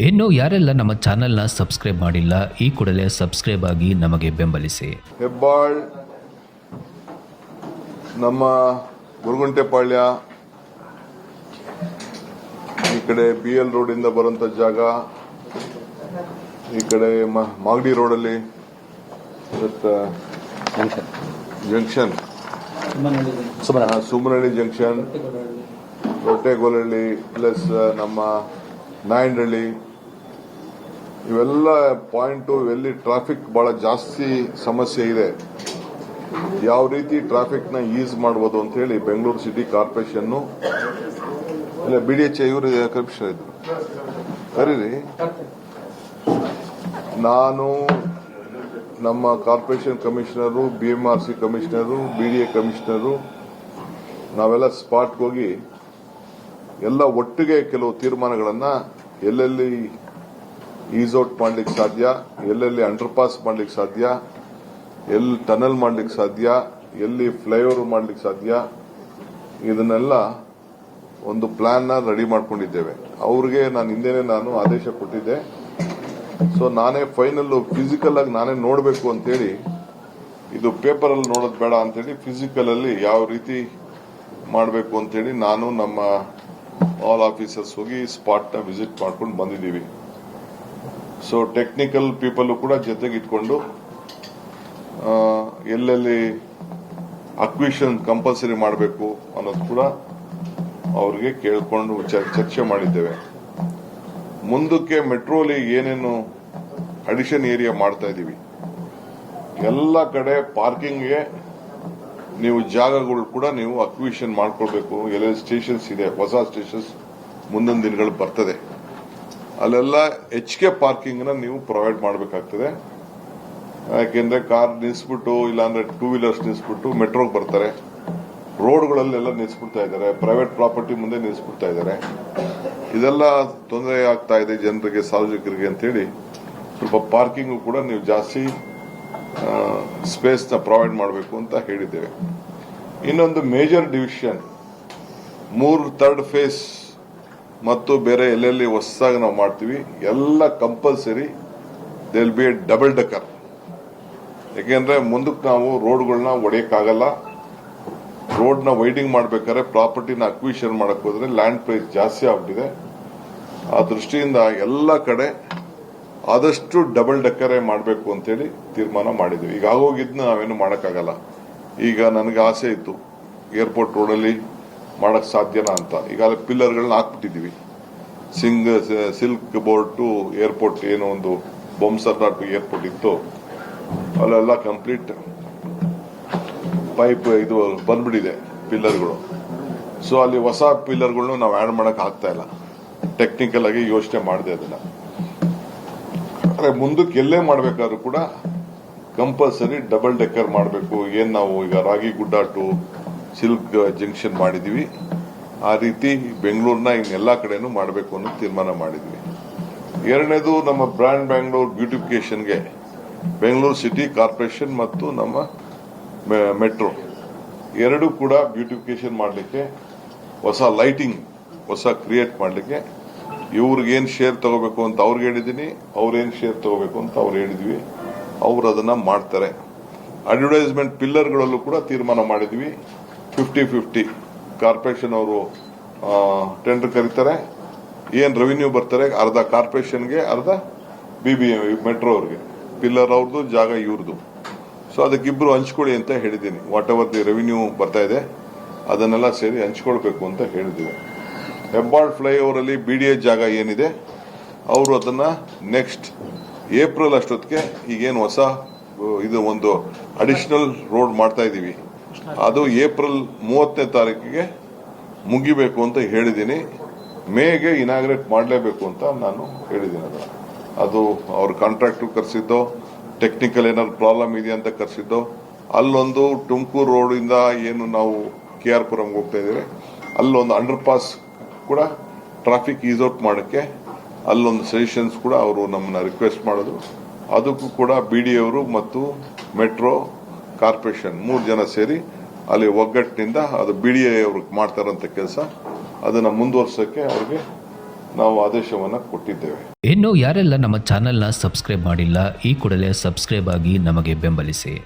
ಇನ್ನು ಯಾರೆಲ್ಲ ನಮ್ಮ ಚಾನೆಲ್ನ ಸಬ್ಸ್ಕ್ರೈಬ್ ಮಾಡಿಲ್ಲ ಈ ಕೂಡಲೇ ಸಬ್ಸ್ಕ್ರೈಬ್ ಆಗಿ ನಮಗೆ ಬೆಂಬಲಿಸಿ. ಹೆಬ್ಬಾಳ್ ನಮ್ಮ ಗುರುಗುಂಟೆಪಾಳ್ಯ ಈ ಕಡೆ ಬಿ ಎಲ್ ರೋಡಿಂದ ಬರುವಂತ ಜಾಗ ಈ ಕಡೆ ಮ- ಮಾಗಡಿ ರೋಡಲ್ಲಿ junction. Sumanahalli junction Rottegolahalli plus ನಮ್ಮ ನಾಯಂಡಹಳ್ಳಿ ಇವೆಲ್ಲ ಪಾಯಿಂಟು, ಇವೆಲ್ಲಿ ಟ್ರಾಫಿಕ್ ಬಹಳ ಜಾಸ್ತಿ ಸಮಸ್ಯೆ ಇದೆ. ಯಾವ ರೀತಿ ಟ್ರಾಫಿಕ್ನ ಈಸ್ ಮಾಡಬಹುದು ಅಂತ ಹೇಳಿ ಬೆಂಗಳೂರು ಸಿಟಿ ಕಾರ್ಪೊರೇಷನ್ ಇಲ್ಲ ಬಿ ಡಿ ಎಚ್ ಇವರು ಕಮಿಷನರ್ ಇದ್ರು. ಕರೀರಿ ನಾನು ನಮ್ಮ corporation commissioner BMRC commissioner BDA commissioner, ನಾವೆಲ್ಲ ಸ್ಪಾಟ್ಗೆ ಹೋಗಿ ಎಲ್ಲ ಒಟ್ಟಿಗೆ ಕೆಲವು ತೀರ್ಮಾನಗಳನ್ನ ಎಲ್ಲೆಲ್ಲಿ ಈಸ್ ಔಟ್ ಮಾಡ್ಲಿಕ್ಕೆ ಸಾಧ್ಯ, ಎಲ್ಲೆಲ್ಲಿ ಅಂಡರ್ ಪಾಸ್ ಮಾಡ್ಲಿಕ್ಕೆ ಸಾಧ್ಯ, ಎಲ್ಲಿ ಟನಲ್ ಮಾಡ್ಲಿಕ್ಕೆ ಸಾಧ್ಯ, ಎಲ್ಲಿ ಫ್ಲೈಓವರ್ ಮಾಡ್ಲಿಕ್ಕೆ ಸಾಧ್ಯ, ಇದನ್ನೆಲ್ಲ ಒಂದು ಪ್ಲಾನ್ ರೆಡಿ ಮಾಡ್ಕೊಂಡಿದ್ದೇವೆ. ಅವ್ರಿಗೆ ನಾನು ಹಿಂದೆನೆ ನಾನು ಆದೇಶ ಕೊಟ್ಟಿದ್ದೆ. ಸೊ ನಾನೇ ಫೈನಲ್ ಫಿಸಿಕಲ್ ಆಗಿ ನಾನೇ ನೋಡಬೇಕು ಅಂತೇಳಿ, ಇದು ಪೇಪರ್ ಅಲ್ಲಿ ನೋಡೋದು ಬೇಡ ಅಂತೇಳಿ ಫಿಸಿಕಲ್ ಅಲ್ಲಿ ಯಾವ ರೀತಿ ಮಾಡಬೇಕು ಅಂತೇಳಿ ನಾನು ನಮ್ಮ ಆಲ್ ಆಫೀಸರ್ಸ್ ಹೋಗಿ ಸ್ಪಾಟ್ನ ವಿಸಿಟ್ ಮಾಡ್ಕೊಂಡು ಬಂದಿದ್ದೀವಿ. ಸೊ ಟೆಕ್ನಿಕಲ್ ಪೀಪಲ್ ಕೂಡ ಜೊತೆಗೆ ಇಟ್ಕೊಂಡು ಎಲ್ಲೆಲ್ಲಿ ಅಕ್ವಿಷನ್ ಕಂಪಲ್ಸರಿ ಮಾಡಬೇಕು ಅನ್ನೋದು ಕೂಡ ಅವ್ರಿಗೆ ಕೇಳಿಕೊಂಡು ಚರ್- ಚರ್ಚೆ ಮಾಡಿದ್ದೇವೆ. ಮುಂದಕ್ಕೆ ಮೆಟ್ರೋಲಿ ಏನೇನು ಅಡಿಷನ್ ಏರಿಯಾ ಮಾಡ್ತಾ ಇದೀವಿ ಎಲ್ಲ ಕಡೆ ಪಾರ್ಕಿಂಗ್ಗೆ ನೀವು ಜಾಗಗಳು ಕೂಡ ನೀವು ಅಕ್ವಿಷನ್ ಮಾಡ್ಕೊಳ್ಬೇಕು. ಎಲ್ಲೆಲ್ಲಿ ಸ್ಟೇಷನ್ಸ್ ಇದೆ, ಹೊಸ ಸ್ಟೇಷನ್ಸ್ ಮುಂದಿನ ದಿನಗಳು ಬರ್ತದೆ. ಅಲ್ಲೆಲ್ಲ ಕೆ ಪಾರ್ಕಿಂಗ್ನ ನೀವು ಪ್ರೊವೈಡ್ ಮಾಡಬೇಕಾಗ್ತದೆ. ಯಾಕೆಂದ್ರೆ ಕಾರ್ ನಿಲ್ಲಿಸ್ಬಿಟ್ಟು ಇಲ್ಲಾಂದ್ರೆ ಟೂ ವೀಲರ್ಸ್ ನಿಲ್ಸ್ಬಿಟ್ಟು ಮೆಟ್ರೋಗೆ ಬರ್ತಾರೆ. ರೋಡ್ಗಳಲ್ಲೆಲ್ಲ ನಿಲ್ಲಿಸ್ಬಿಡ್ತಾ ಇದ್ದಾರೆ. ಪ್ರೈವೇಟ್ ಪ್ರಾಪರ್ಟಿ ಮುಂದೆ ನಿಲ್ಸ್ಬಿಡ್ತಾ ಇದ್ದಾರೆ. ಇದೆಲ್ಲ ತೊಂದರೆ ಆಗ್ತಾ ಇದೆ ಜನರಿಗೆ, ಸಾರ್ವಜನಿಕರಿಗೆ ಅಂತೇಳಿ ಸ್ವಲ್ಪ ಪಾರ್ಕಿಂಗ್ ಕೂಡ ನೀವು ಜಾಸ್ತಿ ಸ್ಪೇಸ್ನ ಪ್ರೊವೈಡ್ ಮಾಡಬೇಕು ಅಂತ ಹೇಳಿದ್ದೇವೆ. ಇನ್ನೊಂದು ಮೇಜರ್ ಡಿವಿಷನ್, ಮೂರು ಥರ್ಡ್ ಫೇಸ್ ಮತ್ತು ಬೇರೆ ಎಲ್ಲೆಲ್ಲಿ ಹೊಸದಾಗಿ ನಾವು ಮಾಡ್ತೀವಿ, ಎಲ್ಲ compulsory they'll be a double decker ಯಾಕೆಂದ್ರೆ ಮುಂದಕ್ಕೆ ನಾವು ರೋಡ್ಗಳನ್ನ ಒಡೆಯಕ್ಕಾಗಲ್ಲ ರೋಡ್ನ ವೈಡಿಂಗ್ ಮಾಡಬೇಕಾದ್ರೆ ಪ್ರಾಪರ್ಟಿನ ಅಕ್ವಿಷನ್ ಮಾಡಕ್ ಹೋದ್ರೆ ಲ್ಯಾಂಡ್ ಪ್ರೈಸ್ ಜಾಸ್ತಿ ಆಗ್ಬಿಟ್ಟಿದೆ. ಆ ದೃಷ್ಟಿಯಿಂದ ಎಲ್ಲ ಕಡೆ ಆದಷ್ಟು ಡಬಲ್ ಡಕ್ಕರೇ ಮಾಡಬೇಕು ಅಂತೇಳಿ ತೀರ್ಮಾನ ಮಾಡಿದ್ವಿ. ಈಗ ಆಗೋಗಿದ್ನ ನಾವೇನು ಮಾಡೋಕ್ಕಾಗಲ್ಲ. ಈಗ ನನಗೆ ಆಸೆ ಇತ್ತು. ಏರ್ಪೋರ್ಟ್ ರೋಡಲ್ಲಿ ಮಾಡಕ್ ಸಾಧ್ಯನಾ ಅಂತ. ಈಗಾಗಲೇ ಪಿಲ್ಲರ್ಗಳನ್ನ ಹಾಕ್ಬಿಟ್ಟಿದ್ದೀವಿ. ಸಿಂಗ್ ಸಿಲ್ಕ್ ಬೋರ್ಡ್ ಟು ಏರ್ಪೋರ್ಟ್ ಏನೋ ಒಂದು ಬೊಮ್ಸರ್ನಾಡ್ ಟು ಏರ್ಪೋರ್ಟ್ ಇತ್ತು. ಅಲ್ಲೆಲ್ಲ ಕಂಪ್ಲೀಟ್ ಪೈಪ್ ಇದು ಬಂದ್ಬಿಟ್ಟಿದೆ ಪಿಲ್ಲರ್ಗಳು. ಸೊ ಅಲ್ಲಿ ಹೊಸ ಪಿಲ್ಲರ್ಗಳನ್ನು ನಾವು ಆ್ಯಡ್ ಮಾಡಕ್ ಆಗ್ತಾ ಇಲ್ಲ. ಟೆಕ್ನಿಕಲ್ ಆಗಿ ಯೋಚನೆ ಮಾಡಿದೆ ಅದನ್ನ. ಆದರೆ ಮುಂದಕ್ಕೆ ಎಲ್ಲೇ ಮಾಡಬೇಕಾದ್ರೂ ಕೂಡ ಕಂಪಲ್ಸರಿ ಡಬಲ್ ಡೆಕ್ಕರ್ ಮಾಡಬೇಕು. ಏನ್ ನಾವು ಈಗ ರಾಗಿ ಗುಡ್ಡ ಟು ಸಿಲ್ಕ್ ಜಂಕ್ಷನ್ ಮಾಡಿದೀವಿ. ಆ ರೀತಿ ಬೆಂಗಳೂರಿನ ಎಲ್ಲ ಕಡೆನೂ ಮಾಡಬೇಕು ಅನ್ನೋ ತೀರ್ಮಾನ ಮಾಡಿದ್ವಿ. ಎರಡನೇದು ನಮ್ಮ ಬ್ರ್ಯಾಂಡ್ ಬ್ಯಾಂಗ್ಳೂರ್ ಬ್ಯೂಟಿಫಿಕೇಶನ್ಗೆ ಬೆಂಗಳೂರು ಸಿಟಿ ಕಾರ್ಪೊರೇಷನ್ ಮತ್ತು ನಮ್ಮ ಮೆಟ್ರೋ ಎರಡು ಕೂಡ ಬ್ಯೂಟಿಫಿಕೇಶನ್ ಮಾಡಲಿಕ್ಕೆ, ಹೊಸ ಲೈಟಿಂಗ್, ಹೊಸ ಕ್ರಿಯೇಟ್ ಮಾಡಲಿಕ್ಕೆ ಇವ್ರಿಗೇನು ಶೇರ್ ತಗೋಬೇಕು ಅಂತ ಅವ್ರಿಗೆ ಹೇಳಿದ್ದೀನಿ, ಅವ್ರೇನು ಶೇರ್ ತಗೋಬೇಕು ಅಂತ ಅವ್ರು ಹೇಳಿದ್ವಿ. ಅವ್ರು ಅದನ್ನು ಮಾಡ್ತಾರೆ. ಅಡ್ವರ್ಟೈಸ್ಮೆಂಟ್ ಪಿಲ್ಲರ್ಗಳಲ್ಲೂ ಕೂಡ ತೀರ್ಮಾನ ಮಾಡಿದ್ವಿ. ಫಿಫ್ಟಿ ಫಿಫ್ಟಿ ಕಾರ್ಪೊರೇಷನ್ ಅವರು ಟೆಂಡರ್ ಕರೀತಾರೆ. ಏನು ರೆವಿನ್ಯೂ ಬರ್ತಾರೆ? ಅರ್ಧ ಕಾರ್ಪೊರೇಷನ್ಗೆ ಅರ್ಧ ಬಿಬಿ ಮೆಟ್ರೋ ಅವ್ರಿಗೆ. ಪಿಲ್ಲರ್ ಅವ್ರದ್ದು ಜಾಗ ಇವ್ರದ್ದು ಸೊ ಅದಕ್ಕಿಬ್ರು ಹಂಚ್ಕೊಳ್ಳಿ ಅಂತ ಹೇಳಿದ್ದೀನಿ. ವಾಟ್ ಎವರ್ ದಿ ರೆವಿನ್ಯೂ ಬರ್ತಾ ಇದೆ, ಅದನ್ನೆಲ್ಲ ಸೇರಿ ಹಂಚ್ಕೊಳ್ಬೇಕು ಅಂತ ಹೇಳಿದ್ದೀವಿ ಹೆಬ್ಬಾಳ್ ಫ್ಲೈಓವರ್ ಅಲ್ಲಿ ಬಿ ಡಿ ಎ ಜಾಗ ಏನಿದೆ, ಅವರು ಅದನ್ನ ನೆಕ್ಸ್ಟ್ ಏಪ್ರಿಲ್ ಅಷ್ಟೊತ್ತಿಗೆ ಈಗೇನು ಹೊಸ, ಇದು ಒಂದು ಅಡಿಷನಲ್ ರೋಡ್ ಮಾಡ್ತಾ ಇದೀವಿ. ಅದು ಏಪ್ರಿಲ್ ಮೂವತ್ತನೇ ತಾರೀಕಿಗೆ ಮುಗಿಬೇಕು ಅಂತ ಹೇಳಿದ್ದೀನಿ. ಮೇಗೆ ಇನಾಗ್ರೇಟ್ ಮಾಡಲೇಬೇಕು ಅಂತ ನಾನು ಹೇಳಿದ್ದೀನಿ ಅದು ಅದು ಅವ್ರ ಕಾಂಟ್ರಾಕ್ಟ್ ಕರೆಸಿದ್ದೋ ಟೆಕ್ನಿಕಲ್ ಏನಾದ್ರು ಪ್ರಾಬ್ಲಮ್ ಇದೆ ಅಂತ ಕರೆಸಿದ್ದೋ, ಅಲ್ಲೊಂದು ತುಮಕೂರು ರೋಡ್ ಇಂದ ಏನು ನಾವು ಕೆ ಆರ್ ಪುರಂಗೆ ಹೋಗ್ತಾ ಇದ್ದೀವಿ. ಅಲ್ಲೊಂದು ಅಂಡರ್ ಪಾಸ್ ಕೂಡ ಟ್ರಾಫಿಕ್ ಈಸ್ ಔಟ್ ಮಾಡಕ್ಕೆ ಅಲ್ಲೊಂದು ಸಜೆಷನ್ಸ್ ಕೂಡ ಅವರು ನಮ್ಮನ್ನ ರಿಕ್ವೆಸ್ಟ್ ಮಾಡೋದು ಅದಕ್ಕೂ ಕೂಡ ಬಿ ಡಿ ಅವರು ಮತ್ತು ಮೆಟ್ರೋ ಕಾರ್ಪೊರೇಷನ್ ಮೂರು ಜನ ಸೇರಿ ಅಲ್ಲಿ ಒಗ್ಗಟ್ಟಿನಿಂದ ಅದು ಬಿ ಡಿ ಅವ್ರಿಗೆ ಮಾಡ್ತಾರಂತ ಕೆಲಸ, ಅದನ್ನ ಮುಂದುವರ್ಸೋಕ್ಕೆ ಅವ್ರಿಗೆ ನಾವು ಆದೇಶವನ್ನು ಕೊಟ್ಟಿದ್ದೇವೆ. ಇನ್ನು ಯಾರೆಲ್ಲ ನಮ್ಮ ಚಾನೆಲ್ನ ಸಬ್ಸ್ಕ್ರೈಬ್ ಮಾಡಿಲ್ಲ, ಈ ಕೂಡಲೇ ಸಬ್ಸ್ಕ್ರೈಬ್ ಆಗಿ ನಮಗೆ ಬೆಂಬಲಿಸಿ.